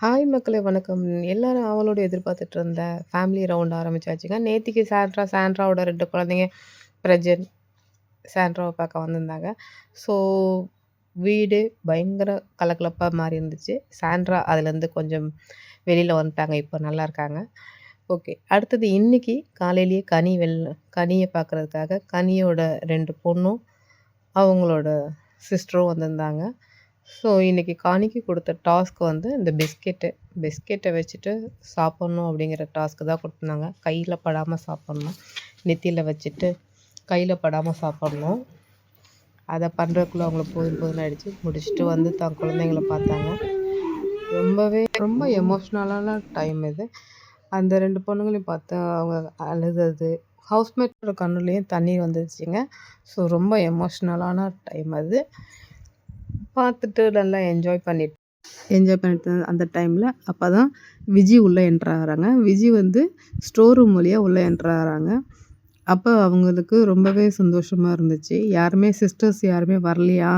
Hi மக்களே வணக்கம். எல்லாரும் அவளோட எதிர்பார்த்துட்டு இருந்த ஃபேமிலி ரவுண்ட் ஆரம்பிச்சாச்சுங்க. நேத்திக்கு சாண்ட்ரா, சாண்ட்ராவோட ரெண்டு குழந்தைங்க பிரஜன், சாண்ட்ராவை பார்க்க வந்திருந்தாங்க. ஸோ வீடு பயங்கர கலகலப்பாக மாறி இருந்துச்சு. சாண்ட்ரா அதுலேருந்து கொஞ்சம் வெளியில் வந்துட்டாங்க. இப்போ நல்லா இருக்காங்க ஓகே. அடுத்தது இன்னைக்கு காலையிலேயே கனி வெள் கனியை பார்க்குறதுக்காக கனியோட ரெண்டு பொண்ணும், அவங்களோட சிஸ்டரும் வந்திருந்தாங்க. ஸோ இன்றைக்கி காணிக்கு கொடுத்த டாஸ்க் வந்து இந்த பிஸ்கெட்டு. பிஸ்கெட்டை வச்சுட்டு சாப்பிட்ணும் அப்படிங்கிற டாஸ்க்கு தான் கொடுத்துருந்தாங்க கையில் படாமல் சாப்பிட்ணும் நெத்தியில் வச்சுட்டு கையில் படாமல் சாப்பிட்ணும் அதை பண்ணுறதுக்குள்ளே அவங்கள போதும் போதும்ன்னு ஆயிடுச்சு. முடிச்சுட்டு வந்து தான் குழந்தைங்கள பார்த்தாங்க. ரொம்பவே ரொம்ப எமோஷ்னலான டைம் இது. அந்த ரெண்டு பொண்ணுங்களையும் பார்த்து அவங்க அழுதது, ஹவுஸ்மேட்டோட கண்ணுலேயும் தண்ணி வந்துருச்சுங்க. ஸோ ரொம்ப எமோஷ்னலான டைம் அது. பார்த்துட்டு நல்லா என்ஜாய் பண்ணிட்டு என்ஜாய் பண்ணிட்டு அந்த டைமில் அப்போ தான் விஜி உள்ளே என்ட்ராகிறாங்க விஜி வந்து ஸ்டோர் ரூம் வழியாக உள்ளே என்ட்ராகிறாங்க அப்போ அவங்களுக்கு ரொம்பவே சந்தோஷமாக இருந்துச்சு. யாருமே சிஸ்டர்ஸ் யாருமே வரலையா?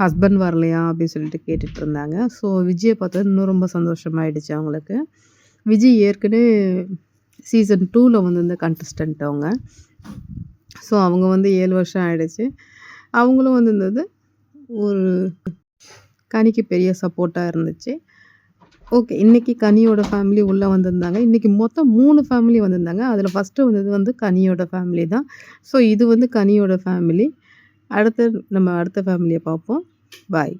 ஹஸ்பண்ட் வரலையா? அப்படின்னு சொல்லிட்டு கேட்டுட்டு இருந்தாங்க. ஸோ விஜயை பார்த்தது இன்னும் ரொம்ப சந்தோஷமாயிடுச்சு அவங்களுக்கு. விஜி ஏற்கனவே சீசன் டூவில் வந்து இந்த கண்டஸ்டன்ட் அவங்க. ஸோ அவங்க வந்து ஏழு வருஷம் ஆயிடுச்சு. அவங்களும் வந்து இருந்தது ஒரு கனிக்கு பெரிய சப்போர்ட்டாக இருந்துச்சு. ஓகே. இன்றைக்கி கனியோட ஃபேமிலி உள்ளே வந்திருந்தாங்க. இன்றைக்கி மொத்தம் மூணு ஃபேமிலி வந்திருந்தாங்க. அதில் ஃபஸ்ட்டு வந்தது வந்து கனியோட ஃபேமிலி தான். ஸோ இது வந்து கனியோட ஃபேமிலி. அடுத்து நம்ம அடுத்த ஃபேமிலியை பார்ப்போம். பாய்.